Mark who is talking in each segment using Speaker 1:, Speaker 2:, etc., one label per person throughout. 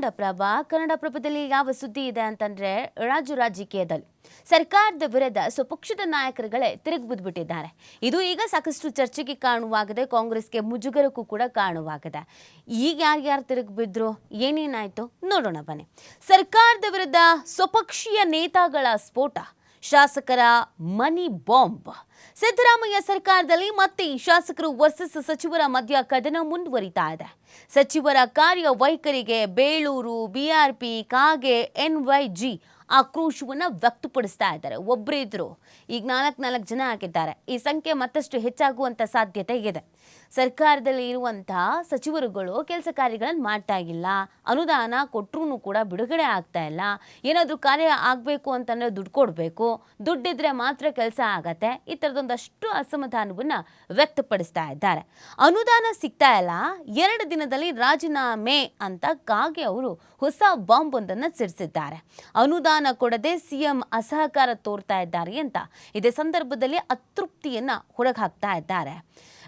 Speaker 1: ಕನ್ನಡಪ್ರಭ ಕನ್ನಡಪ್ರಭದಲ್ಲಿ ಯಾವ ಸುದ್ದಿ ಇದೆ ಅಂತಂದ್ರೆ ರಾಜು ರಾಜಕೀಯದಲ್ಲಿ. ಸರ್ಕಾರದ ವಿರುದ್ಧ ಸ್ವಪಕ್ಷದ ನಾಯಕರುಗಳೇ ತಿರುಗಿ ಬಿದ್ದುಬಿಟ್ಟಿದ್ದಾರೆ ಇದು ಈಗ ಸಾಕಷ್ಟು ಚರ್ಚೆಗೆ ಕಾರಣವಾಗಿದೆ, ಕಾಂಗ್ರೆಸ್ಗೆ ಮುಜುಗರಕ್ಕೂ ಕೂಡ ಕಾರಣವಾಗಿದೆ. ಈಗ ಯಾರ್ಯಾರು ತಿರುಗಿ ಬಿದ್ರು, ಏನೇನಾಯ್ತು ನೋಡೋಣ ಬನ್ನಿ. ಸರ್ಕಾರದ ವಿರುದ್ಧ ಸ್ವಪಕ್ಷೀಯ ನೇತಾಗಳ ಸ್ಫೋಟ. ಶಾಸಕರ ಮನಿ ಬಾಂಬ್. ಸಿದ್ದರಾಮಯ್ಯ ಸರ್ಕಾರದಲ್ಲಿ ಮತ್ತೆ ಶಾಸಕರು ವರ್ಸಸ್ ಸಚಿವರ ಮಧ್ಯ ಕದನ ಮುಂದುವರಿತಾ ಇದೆ. ಸಚಿವರ ಕಾರ್ಯವೈಖರಿಗೆ ಬೇಳೂರು ಬಿಆರ್ಪಿ ಕಾಗೆ ಎನ್ವೈಜಿ ಆಕ್ರೋಶವನ್ನ ವ್ಯಕ್ತಪಡಿಸ್ತಾ ಇದ್ದಾರೆ. ಒಬ್ಬರಿದ್ರು ಈಗ ನಾಲ್ಕು ನಾಲ್ಕು ಜನ ಆಗಿದ್ದಾರೆ. ಈ ಸಂಖ್ಯೆ ಮತ್ತಷ್ಟು ಹೆಚ್ಚಾಗುವಂಥ ಸಾಧ್ಯತೆ ಇದೆ. ಸರ್ಕಾರದಲ್ಲಿ ಇರುವಂತಹ ಸಚಿವರುಗಳು ಕೆಲಸ ಕಾರ್ಯಗಳನ್ನು ಮಾಡ್ತಾ ಇಲ್ಲ. ಅನುದಾನ ಕೊಟ್ಟರು ಕೂಡ ಬಿಡುಗಡೆ ಆಗ್ತಾ ಇಲ್ಲ. ಏನಾದರೂ ಕಾರ್ಯ ಆಗಬೇಕು ಅಂತಂದ್ರೆ ದುಡ್ಡು ಕೊಡಬೇಕು. ದುಡ್ಡಿದ್ರೆ ಮಾತ್ರ ಕೆಲಸ ಆಗತ್ತೆ. ಈ ಥರದೊಂದಷ್ಟು ಅಸಮಾಧಾನವನ್ನು ವ್ಯಕ್ತಪಡಿಸ್ತಾ ಇದ್ದಾರೆ. ಅನುದಾನ ಸಿಗ್ತಾ ಇಲ್ಲ. ಎರಡು ದಿನದಲ್ಲಿ ರಾಜೀನಾಮೆ ಅಂತ ಕಾಗೆ ಅವರು ಹೊಸ ಬಾಂಬ್ ಒಂದನ್ನು ಸಿಡಿಸಿದ್ದಾರೆ. ಅನುದಾನ ಕೊಡದೆ ಸಿಎಂ ಅಸಹಕಾರ ತೋರ್ತಾ ಇದ್ದಾರೆ ಅಂತ ಇದೇ ಸಂದರ್ಭದಲ್ಲಿ ಅತೃಪ್ತಿಯನ್ನ ಹೊರಗೆ ಇದ್ದಾರೆ.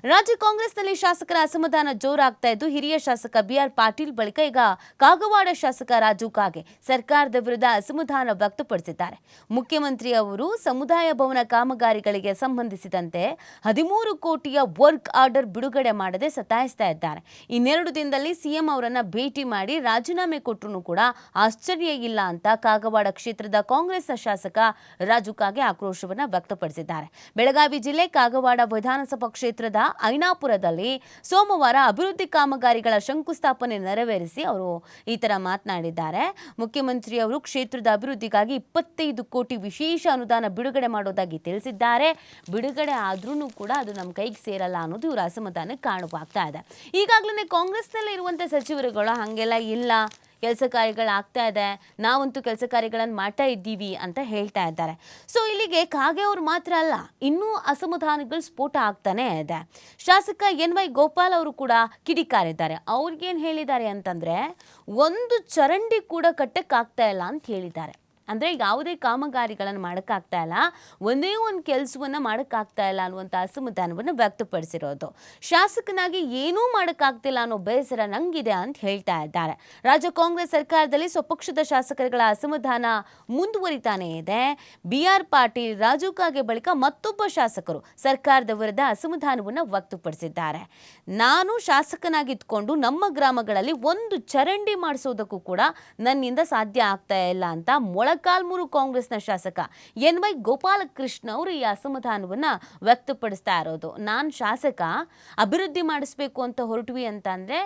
Speaker 1: ರಾಜ್ಯ ಕಾಂಗ್ರೆಸ್ನಲ್ಲಿ ಶಾಸಕರ ಅಸಮಾಧಾನ ಜೋರಾಗ್ತಾ ಇದ್ದು, ಹಿರಿಯ ಶಾಸಕ ಬಿಆರ್ ಪಾಟೀಲ್ ಬಳಿಕ ಈಗ ಕಾಗವಾಡ ಶಾಸಕ ರಾಜು ಕಾಗೆ ಸರ್ಕಾರದ ವಿರುದ್ಧ ಅಸಮಾಧಾನ ವ್ಯಕ್ತಪಡಿಸಿದ್ದಾರೆ. ಮುಖ್ಯಮಂತ್ರಿ ಅವರು ಸಮುದಾಯ ಭವನ ಕಾಮಗಾರಿಗಳಿಗೆ ಸಂಬಂಧಿಸಿದಂತೆ ಹದಿಮೂರು ಕೋಟಿಯ ವರ್ಕ್ ಆರ್ಡರ್ ಬಿಡುಗಡೆ ಮಾಡದೆ ಸತಾಯಿಸ್ತಾ ಇದ್ದಾರೆ. ಇನ್ನೆರಡು ದಿನದಲ್ಲಿ ಸಿಎಂ ಅವರನ್ನ ಭೇಟಿ ಮಾಡಿ ರಾಜೀನಾಮೆ ಕೊಟ್ಟರು ಕೂಡ ಆಶ್ಚರ್ಯ ಇಲ್ಲ ಅಂತ ಕಾಗವಾಡ ಕ್ಷೇತ್ರದ ಕಾಂಗ್ರೆಸ್ ಶಾಸಕ ರಾಜು ಕಾಗೆ ಆಕ್ರೋಶವನ್ನ ವ್ಯಕ್ತಪಡಿಸಿದ್ದಾರೆ. ಬೆಳಗಾವಿ ಜಿಲ್ಲೆ ಕಾಗವಾಡ ವಿಧಾನಸಭಾ ಕ್ಷೇತ್ರದ ಐನಾಪುರದಲ್ಲಿ ಸೋಮವಾರ ಅಭಿವೃದ್ಧಿ ಕಾಮಗಾರಿಗಳ ಶಂಕುಸ್ಥಾಪನೆ ನೆರವೇರಿಸಿ ಅವರು ಈ ಥರ ಮಾತನಾಡಿದ್ದಾರೆ. ಮುಖ್ಯಮಂತ್ರಿ ಅವರು ಕ್ಷೇತ್ರದ ಅಭಿವೃದ್ಧಿಗಾಗಿ ಇಪ್ಪತ್ತೈದು ಕೋಟಿ ವಿಶೇಷ ಅನುದಾನ ಬಿಡುಗಡೆ ಮಾಡೋದಾಗಿ ತಿಳಿಸಿದ್ದಾರೆ. ಬಿಡುಗಡೆ ಆದ್ರೂ ಕೂಡ ಅದು ನಮ್ಮ ಕೈಗೆ ಸೇರಲ್ಲ ಅನ್ನೋದು ಇವರ ಅಸಮಾಧಾನಕ್ಕೆ ಕಾರಣವಾಗ್ತಾ ಇದೆ. ಈಗಾಗಲೇ ಕಾಂಗ್ರೆಸ್ನಲ್ಲಿ ಇರುವಂಥ ಸಚಿವರುಗಳು ಹಾಗೆಲ್ಲ ಇಲ್ಲ. ಕೆಲಸ ಕಾರ್ಯಗಳಾಗ್ತಾ ಇದೆ, ನಾವಂತೂ ಕೆಲಸ ಕಾರ್ಯಗಳನ್ನು ಮಾಡ್ತಾ ಇದ್ದೀವಿ ಅಂತ ಹೇಳ್ತಾ ಇದ್ದಾರೆ. ಸೊ ಇಲ್ಲಿಗೆ ಕಾಗೆ ಅವ್ರು ಮಾತ್ರ ಅಲ್ಲ, ಇನ್ನೂ ಅಸಮಾಧಾನಗಳು ಸ್ಫೋಟ ಆಗ್ತಾನೆ ಇದೆ. ಶಾಸಕ ಎನ್ ವೈ ಗೋಪಾಲ್ ಅವರು ಕೂಡ ಕಿಡಿಕಾರಿದ್ದಾರೆ. ಅವ್ರಿಗೇನು ಹೇಳಿದ್ದಾರೆ ಅಂತಂದರೆ, ಒಂದು ಚರಂಡಿ ಕೂಡ ಕಟ್ಟಕ್ಕಾಗ್ತಾ ಇಲ್ಲ ಅಂತ ಹೇಳಿದ್ದಾರೆ. ಅಂದರೆ ಯಾವುದೇ ಕಾಮಗಾರಿಗಳನ್ನು ಮಾಡೋಕ್ಕಾಗ್ತಾ ಇಲ್ಲ, ಒಂದೇ ಒಂದು ಕೆಲಸವನ್ನು ಮಾಡೋಕ್ಕಾಗ್ತಾ ಇಲ್ಲ ಅನ್ನುವಂಥ ಅಸಮಾಧಾನವನ್ನು ವ್ಯಕ್ತಪಡಿಸಿರೋದು. ಶಾಸಕನಾಗಿ ಏನೂ ಮಾಡೋಕ್ಕಾಗ್ತಿಲ್ಲ ಅನ್ನೋ ಬೇಸರ ನಂಗಿದೆ ಅಂತ ಹೇಳ್ತಾ ಇದ್ದಾರೆ. ರಾಜ್ಯ ಕಾಂಗ್ರೆಸ್ ಸರ್ಕಾರದಲ್ಲಿ ಸ್ವಪಕ್ಷದ ಶಾಸಕರುಗಳ ಅಸಮಾಧಾನ ಮುಂದುವರಿತಾನೇ ಇದೆ. ಬಿ ಆರ್ ಪಾಟೀಲ್, ರಾಜು ಕಾಗೆ ಬಳಿಕ ಮತ್ತೊಬ್ಬ ಶಾಸಕರು ಸರ್ಕಾರದ ವಿರುದ್ಧ ಅಸಮಾಧಾನವನ್ನು ವ್ಯಕ್ತಪಡಿಸಿದ್ದಾರೆ. ನಾನು ಶಾಸಕನಾಗಿದ್ದುಕೊಂಡು ನಮ್ಮ ಗ್ರಾಮಗಳಲ್ಲಿ ಒಂದು ಚರಂಡಿ ಮಾಡಿಸೋದಕ್ಕೂ ಕೂಡ ನನ್ನಿಂದ ಸಾಧ್ಯ ಆಗ್ತಾ ಇಲ್ಲ ಅಂತ ಮೊಳಕಾಲ್ಮೂರು ಕಾಂಗ್ರೆಸ್ನ ಶಾಸಕ ಎನ್ ವೈ ಗೋಪಾಲಕೃಷ್ಣ ಅವರು ಈ ಅಸಮಾಧಾನವನ್ನ ವ್ಯಕ್ತಪಡಿಸ್ತಾ ಇರೋದು. ನಾನು ಶಾಸಕ, ಅಭಿವೃದ್ಧಿ ಮಾಡಿಸ್ಬೇಕು ಅಂತ ಹೊರಟ್ವಿ ಅಂತ ಅಂದ್ರೆ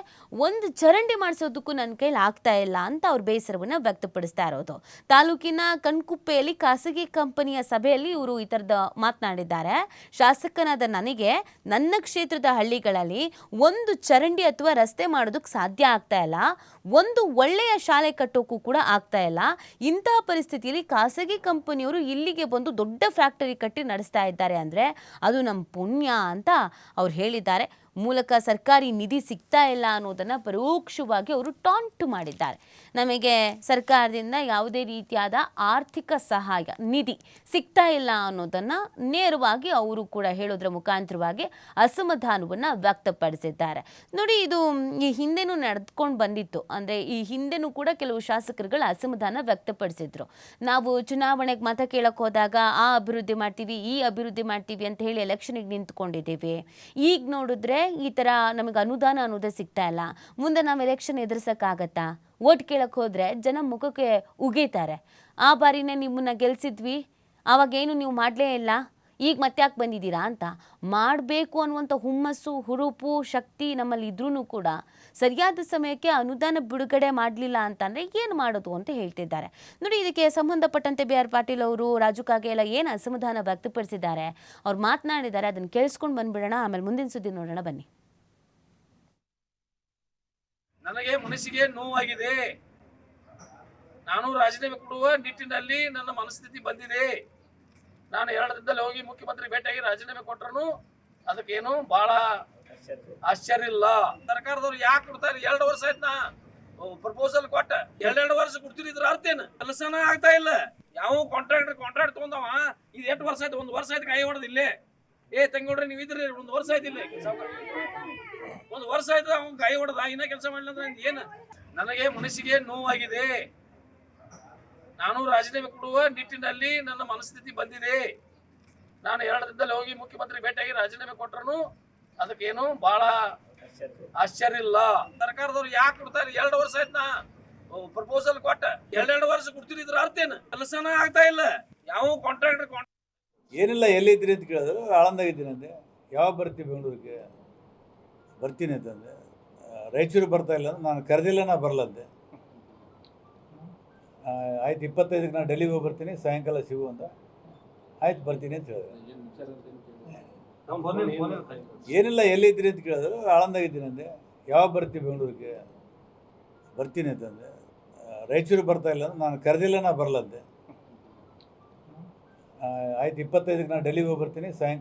Speaker 1: ಒಂದು ಚರಂಡಿ ಮಾಡಿಸೋದಕ್ಕೂ ನನ್ನ ಕೈಲಿ ಆಗ್ತಾ ಇಲ್ಲ ಅಂತ ಅವ್ರ ಬೇಸರವನ್ನ ವ್ಯಕ್ತಪಡಿಸ್ತಾ ಇರೋದು. ತಾಲೂಕಿನ ಕಣ್ಕುಪ್ಪೆಯಲ್ಲಿ ಖಾಸಗಿ ಕಂಪನಿಯ ಸಭೆಯಲ್ಲಿ ಇವರು ಈ ಥರದ ಮಾತನಾಡಿದ್ದಾರೆ. ಶಾಸಕನಾದ ನನಗೆ ನನ್ನ ಕ್ಷೇತ್ರದ ಹಳ್ಳಿಗಳಲ್ಲಿ ಒಂದು ಚರಂಡಿ ಅಥವಾ ರಸ್ತೆ ಮಾಡೋದಕ್ಕೆ ಸಾಧ್ಯ ಆಗ್ತಾ ಇಲ್ಲ. ಒಂದು ಒಳ್ಳೆಯ ಶಾಲೆ ಕಟ್ಟೋಕ್ಕೂ ಕೂಡ ಆಗ್ತಾ ಇಲ್ಲ. ಇಂತಹ ಪರಿಸ್ಥಿತಿಯಲ್ಲಿ ಖಾಸಗಿ ಕಂಪನಿಯವರು ಇಲ್ಲಿಗೆ ಬಂದು ದೊಡ್ಡ ಫ್ಯಾಕ್ಟರಿ ಕಟ್ಟಿ ನಡೆಸ್ತಾ ಇದ್ದಾರೆ ಅಂದರೆ ಅದು ನಮ್ಮ ಪುಣ್ಯ ಅಂತ ಅವ್ರು ಹೇಳಿದ್ದಾರೆ. ಮೂಲಕ ಸರ್ಕಾರಿ ನಿಧಿ ಸಿಗ್ತಾ ಇಲ್ಲ ಅನ್ನೋದನ್ನು ಪರೋಕ್ಷವಾಗಿ ಅವರು ಟಾಂಟು ಮಾಡಿದ್ದಾರೆ. ನಮಗೆ ಸರ್ಕಾರದಿಂದ ಯಾವುದೇ ರೀತಿಯಾದ ಆರ್ಥಿಕ ಸಹಾಯ, ನಿಧಿ ಸಿಗ್ತಾ ಇಲ್ಲ ಅನ್ನೋದನ್ನು ನೇರವಾಗಿ ಅವರು ಕೂಡ ಹೇಳೋದ್ರ ಮುಖಾಂತರವಾಗಿ ಅಸಮಾಧಾನವನ್ನು ವ್ಯಕ್ತಪಡಿಸಿದ್ದಾರೆ. ನೋಡಿ, ಇದು ಈ ಹಿಂದೆನೂ ನಡೆದುಕೊಂಡು ಬಂದಿತ್ತು. ಅಂದರೆ ಈ ಹಿಂದೆನೂ ಕೂಡ ಕೆಲವು ಶಾಸಕರುಗಳ ಅಸಮಾಧಾನ ವ್ಯಕ್ತಪಡಿಸಿದ್ರು. ನಾವು ಚುನಾವಣೆಗೆ ಮತ ಕೇಳಕ್ಕೆ ಹೋದಾಗ ಆ ಅಭಿವೃದ್ಧಿ ಮಾಡ್ತೀವಿ, ಈ ಅಭಿವೃದ್ಧಿ ಮಾಡ್ತೀವಿ ಅಂತ ಹೇಳಿ ಎಲೆಕ್ಷನಿಗೆ ನಿಂತ್ಕೊಂಡಿದ್ದೀವಿ. ಈಗ ನೋಡಿದ್ರೆ ಈ ಥರ ನಮಗೆ ಅನುದಾನ ಅನ್ನೋದೇ ಸಿಗ್ತಾ ಇಲ್ಲ. ಮುಂದೆ ನಾವು ಎಲೆಕ್ಷನ್ ಎದುರಿಸೋಕ್ಕಾಗತ್ತಾ? ಓಟ್ ಕೇಳಕ್ಕೆ ಹೋದರೆ ಜನ ಮುಖಕ್ಕೆ ಉಗೀತಾರೆ. ಆ ಬಾರಿನೇ ನಿಮ್ಮನ್ನ ಗೆಲ್ಸಿದ್ವಿ. ಆವಾಗೇನು ನೀವು ಮಾಡಲೇ ಇಲ್ಲ? ಈಗ ಮತ್ತೆ ಯಾಕೆ ಬಂದಿದ್ದೀರಾ ಅಂತ ಮಾಡಬೇಕು ಅನ್ನುವಂಥ ಹುಮ್ಮಸ್ಸು, ಹುರುಪು, ಶಕ್ತಿ ನಮ್ಮಲ್ಲಿ ಇದ್ರೂ ಕೂಡ ಸರಿಯಾದ ಸಮಯಕ್ಕೆ ಅನುದಾನ ಬಿಡುಗಡೆ ಮಾಡಲಿಲ್ಲ ಅಂತಂದರೆ ಏನು ಮಾಡೋದು ಅಂತ ಹೇಳ್ತಿದ್ದಾರೆ. ನೋಡಿ, ಇದಕ್ಕೆ ಸಂಬಂಧಪಟ್ಟಂತೆ ಬಿ ಆರ್ ಪಾಟೀಲ್ ಅವರು, ರಾಜು ಕಾಗೆ ಎಲ್ಲ ಏನು ಅಸಮಾಧಾನ ವ್ಯಕ್ತಪಡಿಸಿದ್ದಾರೆ, ಅವ್ರು ಮಾತನಾಡಿದ್ದಾರೆ, ಅದನ್ನು ಕೇಳಿಸ್ಕೊಂಡು ಬಂದ್ಬಿಡೋಣ, ಆಮೇಲೆ ಮುಂದಿನ ಸುದ್ದಿ ನೋಡೋಣ ಬನ್ನಿ.
Speaker 2: ನನಗೆ ಮನಸ್ಸಿಗೆ ನೋವಾಗಿದೆ. ನಾನು ರಾಜೀನಾಮೆ ಕೊಡುವ ನಿಟ್ಟಿನಲ್ಲಿ ನನ್ನ ಮನಸ್ಥಿತಿ ಬಂದಿದೆ. ನಾನು ಎರಡು ದಿನದಲ್ಲಿ ಹೋಗಿ ಮುಖ್ಯಮಂತ್ರಿ ಭೇಟಿಯಾಗಿ ರಾಜೀನಾಮೆ ಕೊಟ್ಟರು ಅದಕ್ಕೇನು ಬಹಳ ಆಶ್ಚರ್ಯ ಇಲ್ಲ. ಸರ್ಕಾರದವ್ರು ಯಾಕೆ ಕೊಡ್ತಾರೆ? ಎರಡು ವರ್ಷ ಆಯ್ತು ನಾ ಪ್ರಪೋಸಲ್ ಕೊಟ್ಟ. ಎರಡೆರಡು ವರ್ಷ ಕೊಡ್ತೀರಿ ಇದ್ರ ಅರ್ಥ ಏನು? ಕೆಲಸನ ಆಗ್ತಾ ಇಲ್ಲ. ಯಾವ ಕಾಂಟ್ರಾಕ್ಟರ್ ಕಾಂಟ್ರಾಕ್ಟ್ ತಗೊಂಡವ? ಇದು ಎಷ್ಟು ವರ್ಷ ಆಯ್ತು? ಒಂದು ವರ್ಷ ಆಯ್ತು ಕೈ ಹೊಡೆದು ಇಲ್ಲೇ. ಏ ತಂಗೋಡ್ರಿ ನೀವು ಇದ್ರಿ ಒಂದು ವರ್ಷ ಆಯ್ತು ಇಲ್ಲೇ. ಒಂದು ವರ್ಷ ಆಯ್ತು ಅವ್ನು ಕೈ ಹೊಡೆದ ಇನ್ನ ಕೆಲಸ ಮಾಡಿಲ್ಲ ಏನು? ನನಗೆ ಮನಸ್ಸಿಗೆ ನೋವಾಗಿದೆ. ನಾನು ರಾಜೀನಾಮೆ ಕೊಡುವ ನಿಟ್ಟಿನಲ್ಲಿ ನನ್ನ ಮನಸ್ಥಿತಿ ಬಂದಿದೆ. ನಾನು ಎರಡು ದಿನದಲ್ಲಿ ಹೋಗಿ ಮುಖ್ಯಮಂತ್ರಿ ಭೇಟಿಯಾಗಿ ರಾಜೀನಾಮೆ ಕೊಟ್ಟರು ಅದಕ್ಕೇನು ಬಹಳ ಆಶ್ಚರ್ಯ ಇಲ್ಲ. ಸರ್ಕಾರದವ್ರು ಯಾಕೆ ಕೊಡ್ತಾರೆ ಎರಡು ವರ್ಷ ಆಯ್ತು ನಾ ಪ್ರಪೋಸಲ್ ಕೊಟ್ಟ. ಎರಡೆರಡು ವರ್ಷ ಕೊಡ್ತೀರಿ ಇದ್ರ ಅರ್ಥ ಏನು? ಕೆಲಸನ ಆಗ್ತಾ ಇಲ್ಲ. ಯಾವ ಕಾಂಟ್ರಾಕ್ಟರ್
Speaker 3: ಏನಿಲ್ಲ ಎಲ್ಲಿದ್ರಿ ಅಂತ ಕೇಳಿದ್ರು ಆಳಂದಾಗಿದ್ದೀನಿ ಅಂದೆ. ಯಾವಾಗ ಬರ್ತೀವಿ ಬೆಂಗಳೂರಿಗೆ? ಬರ್ತೀನಿ ಅಂತಂದೆ ರಾಯಚೂರು ಬರ್ತಾ ಇಲ್ಲ ಅಂದ್ರೆ ನಾನು ಕರೆದಿಲ್ಲ ನಾ ಆ, ಆಯ್ತು ಇಪ್ಪತ್ತೈದಕ್ಕೆ ನಾನು ಡೆಲ್ಲಿಗೆ ಹೋಗಿ ಬರ್ತೀನಿ ಸಾಯಂಕಾಲ ಸಿಗು ಅಂತ. ಆಯ್ತು ಬರ್ತೀನಿ ಅಂತ ಹೇಳಿದೆ ಏನಿಲ್ಲ ಎಲ್ಲಿದ್ದೀರಿ ಅಂತ ಕೇಳಿದ್ರು ಆಳಂದಾಗಿದ್ದೀನಿ ಅಂದೆ. ಯಾವಾಗ ಬರ್ತೀವಿ ಬೆಂಗಳೂರಿಗೆ? ಬರ್ತೀನಿ ಅಂತಂದೆ ರಾಯಚೂರು ಬರ್ತಾ ಇಲ್ಲ ಅಂದ್ರೆ ನಾನು ಕರೆದಿಲ್ಲ ನಾ ಬರಲಂತೆ ಆಯ್ತು ಇಪ್ಪತ್ತೈದಕ್ಕೆ ನಾನು ಡೆಲ್ಲಿಗೆ ಹೋಗಿ ಬರ್ತೀನಿ ಸಾಯಂಕಾಲ